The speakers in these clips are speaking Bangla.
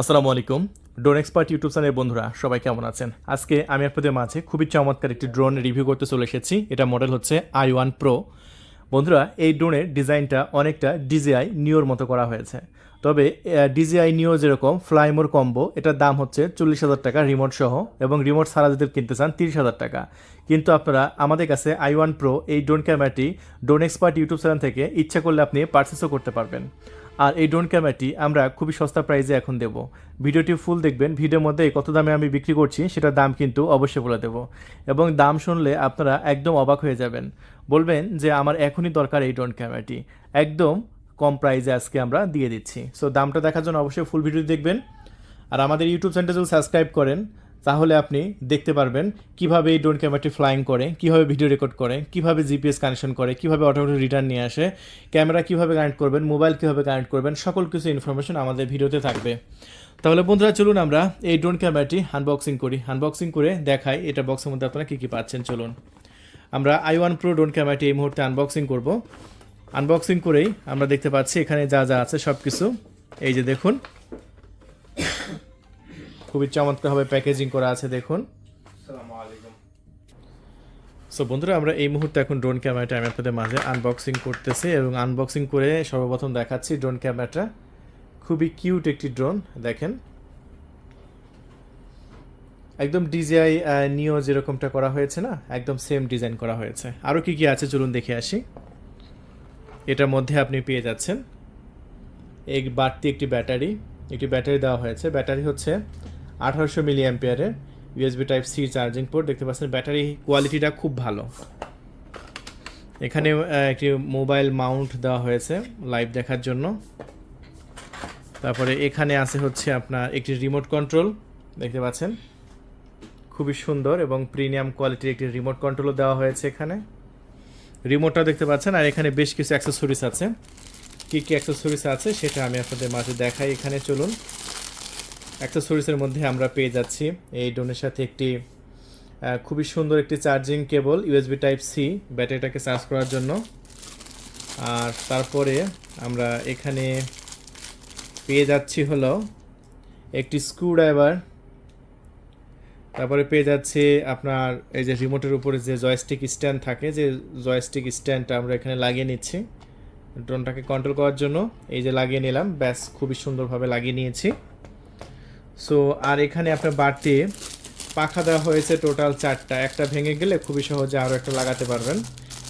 আসসালামু আলাইকুম। ড্রোন এক্সপার্ট ইউটিউব চ্যানেলের বন্ধুরা, সবাই কেমন আছেন? আজকে আমি আপনাদের মাঝে খুবই চমৎকার একটি ড্রোন রিভিউ করতে চলে এসেছি। এটা মডেল হচ্ছে আই ওয়ান প্রো বন্ধুরা, এই ড্রোনের ডিজাইনটা অনেকটা ডিজিআই নিওর মতো করা হয়েছে। তবে ডিজিআই নিও যেরকম ফ্লাইমোর কম্বো এটার দাম হচ্ছে চল্লিশ হাজার টাকা রিমোট সহ এবং রিমোট ছাড়া যদি কিনতে চান তিরিশ হাজার টাকা। কিন্তু আপনারা, আমাদের কাছে আই ওয়ান প্রো এই ড্রোন ক্যামেরাটি ড্রোন এক্সপার্ট ইউটিউব চ্যানেল থেকে ইচ্ছা করলে আপনি পারচেসও করতে পারবেন। আর এই ড্রোন ক্যামেরাটি আমরা খুবই সস্তা প্রাইসে এখন দেব। ভিডিওটি ফুল দেখবেন, ভিডিওর মধ্যে কত দামে আমি বিক্রি করছি সেটার দাম কিন্তু অবশ্যই বলে দেব। এবং দাম শুনলে আপনারা একদম অবাক হয়ে যাবেন। বলবেন যে আমার এখনই দরকার এই ড্রোন ক্যামেরাটি একদম কম প্রাইসে আজকে আমরা দিয়ে দিচ্ছি। সো দামটা দেখার জন্য অবশ্যই ফুল ভিডিও দেখবেন। আর আমাদের ইউটিউব চ্যানেলটা যদি সাবস্ক্রাইব করেন, তাহলে আপনি দেখতে পারবেন কীভাবে এই ড্রোন ক্যামেরাটি ফ্লাইং করে, কীভাবে ভিডিও রেকর্ড করে, কীভাবে জিপিএস কানেকশন করে, কীভাবে অটোমেটিক রিটার্ন নিয়ে আসে ক্যামেরা কীভাবে কানেক্ট করবেন মোবাইল কীভাবে কানেক্ট করবেন, সকল কিছু ইনফরমেশন আমাদের ভিডিওতে থাকবে। তাহলে বন্ধুরা, চলুন আমরা এই ড্রোন ক্যামেরাটি আনবক্সিং করি। আনবক্সিং করে দেখাই এটা বক্সের মধ্যে আপনারা কী কী পাচ্ছেন, চলুন। আমরা আই ওয়ান প্রো ড্রোন ক্যামেরাটি এই মুহূর্তে আনবক্সিং করব। আনবক্সিং করেই আমরা দেখতে পাচ্ছি এখানে যা যা আছে সব কিছু এই যে দেখুন। খুবই চমৎকারভাবে প্যাকেজিং করা আছে দেখুন। সো বন্ধুরা আমরা এই মুহূর্তে এখন ড্রোন ক্যামেরাটা আমি আপনাদের মাঝে আনবক্সিং করতেছি এবং আনবক্সিং করে সর্বপ্রথম দেখাচ্ছি ড্রোন ক্যামেরাটা খুবই কিউট একটি ড্রোন দেখেন। একদম ডিজিআই নিও যেরকমটা করা হয়েছে না একদম সেম ডিজাইন করা হয়েছে। আরও কি কি আছে চলুন দেখে আসি। এটার মধ্যে আপনি পেয়ে যাচ্ছেন এই বাড়তি একটি ব্যাটারি। একটি ব্যাটারি দেওয়া হয়েছে। ব্যাটারি হচ্ছে আঠারোশো মিলি অ্যাম্পিয়ারের USB type C charging port দেখতে পাচ্ছেন, ব্যাটারি কোয়ালিটিটা খুব ভালো। এখানে একটি মোবাইল মাউন্ট দেওয়া হয়েছে লাইভ দেখার জন্য। তারপরে এখানে আছে হচ্ছে আপনার একটি রিমোট কন্ট্রোল দেখতে পাচ্ছেন। খুবই সুন্দর এবং প্রিমিয়াম কোয়ালিটির একটি রিমোট কন্ট্রোলও দেওয়া হয়েছে এখানে। রিমোটটাও দেখতে পাচ্ছেন, আর এখানে বেশ কিছু অ্যাক্সেসরিজ আছে। কী কী অ্যাক্সেসরিজ আছে সেটা আমি আপনাদের মাঝে দেখাই। এখানে চলুন অ্যাক্সেসরিজের মধ্যে আমরা পেয়ে যাচ্ছি। এই ড্রোনের সাথে একটি খুবই সুন্দর একটি charging cable USB type C ব্যাটারিটাকে charge করার জন্য। আর তারপরে আমরা এখানে পেয়ে যাচ্ছি হলো একটি স্ক্রুড্রাইভার তারপরে পেয়ে যাচ্ছে আপনার এই যে রিমোটের উপরে যে জয়স্টিক স্ট্যান্ড থাকে, যে জয়স্টিক স্ট্যান্ডটা আমরা এখানে লাগিয়ে নিচ্ছি। ড্রোনটাকে কন্ট্রোল করার জন্য এই যে লাগিয়ে নিলাম। ব্যাস, খুবই সুন্দরভাবে লাগিয়ে নিয়েছি। সো আর এখানে আপনার বাড়তি পাখা দেওয়া হয়েছে টোটাল চারটা। একটা ভেঙে গেলে খুবই সহজে আরও একটা লাগাতে পারবেন।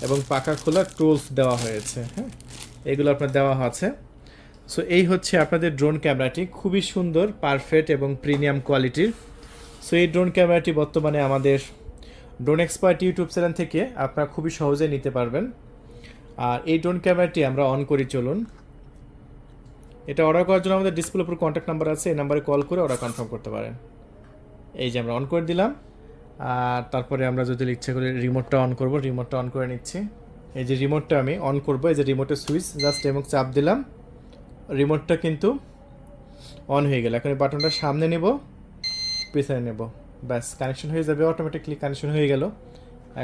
এবং পাখা খোলা টুলস দেওয়া হয়েছে হ্যাঁ? এগুলো আপনার দেওয়া আছে। সো এই হচ্ছে আপনাদের ড্রোন ক্যামেরাটি খুবই সুন্দর পারফেক্ট এবং প্রিমিয়াম কোয়ালিটির সো এই ড্রোন ক্যামেরাটি বর্তমানে আমাদের ড্রোন এক্সপার্ট ইউটিউব চ্যানেল থেকে আপনারা খুবই সহজে নিতে পারবেন। আর এই ড্রোন ক্যামেরাটি আমরা অন করি, চলুন। এটা অর্ডার করার জন্য আমাদের ডিসপ্লের উপর কন্ট্যাক্ট নাম্বার আছে, এই নাম্বারে কল করে অর্ডার কনফার্ম করতে পারেন। এই যে আমরা অন করে দিলাম। আর তারপরে আমরা যদি ইচ্ছে করি রিমোটটা অন করব রিমোটটা অন করে নিচ্ছি। এই যে রিমোটটা আমি অন করব, এই যে রিমোটের সুইচ জাস্ট এবং চাপ দিলাম। রিমোটটা কিন্তু অন হয়ে গেল। এখন এই বাটনটা সামনে নেব। পিছনে নেব। ব্যাস কানেকশন হয়ে যাবে অটোমেটিকলি কানেকশন হয়ে গেল।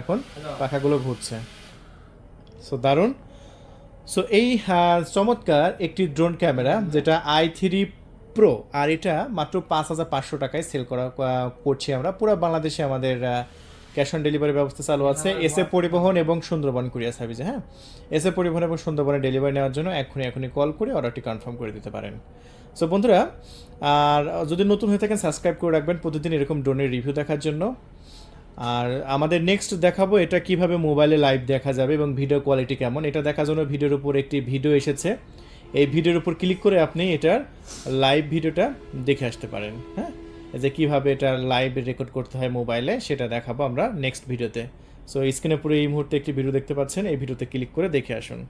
এখন পাখাগুলো ঘুরছে। সো দারুণ। সো এই চমৎকার একটি ড্রোন ক্যামেরা যেটা আই থ্রি প্রো আর এটা মাত্র পাঁচ হাজার পাঁচশো টাকায় সেল করা করছি আমরা। পুরো বাংলাদেশে আমাদের ক্যাশ অন ডেলিভারি ব্যবস্থা চালু আছে। এসে পরিবহন এবং সুন্দরবন কুরিয়ার সার্ভিসে হ্যাঁ? এসে পরিবহন এবং সুন্দরবনে ডেলিভারি নেওয়ার জন্য এখনই এখনই কল করে অর্ডারটি কনফার্ম করে দিতে পারেন। সো বন্ধুরা আর যদি নতুন হয়ে থাকেন সাবস্ক্রাইব করে রাখবেন। প্রতিদিন এরকম ড্রোনের রিভিউ দেখার জন্য। আর আমাদের নেক্সট দেখাবো এটা কীভাবে মোবাইলে লাইভ দেখা যাবে এবং ভিডিও কোয়ালিটি কেমন। এটা দেখার জন্য ভিডিওর উপর একটি ভিডিও এসেছে। এই ভিডিওর উপর ক্লিক করে আপনি এটার লাইভ ভিডিওটা দেখে আসতে পারেন হ্যাঁ? যে কীভাবে এটা লাইভ রেকর্ড করতে হয় মোবাইলে সেটা দেখাবো আমরা নেক্সট ভিডিওতে সো স্ক্রিনে পুরো এই মুহূর্তে একটি ভিডিও দেখতে পাচ্ছেন, এই ভিডিওতে ক্লিক করে দেখে আসুন।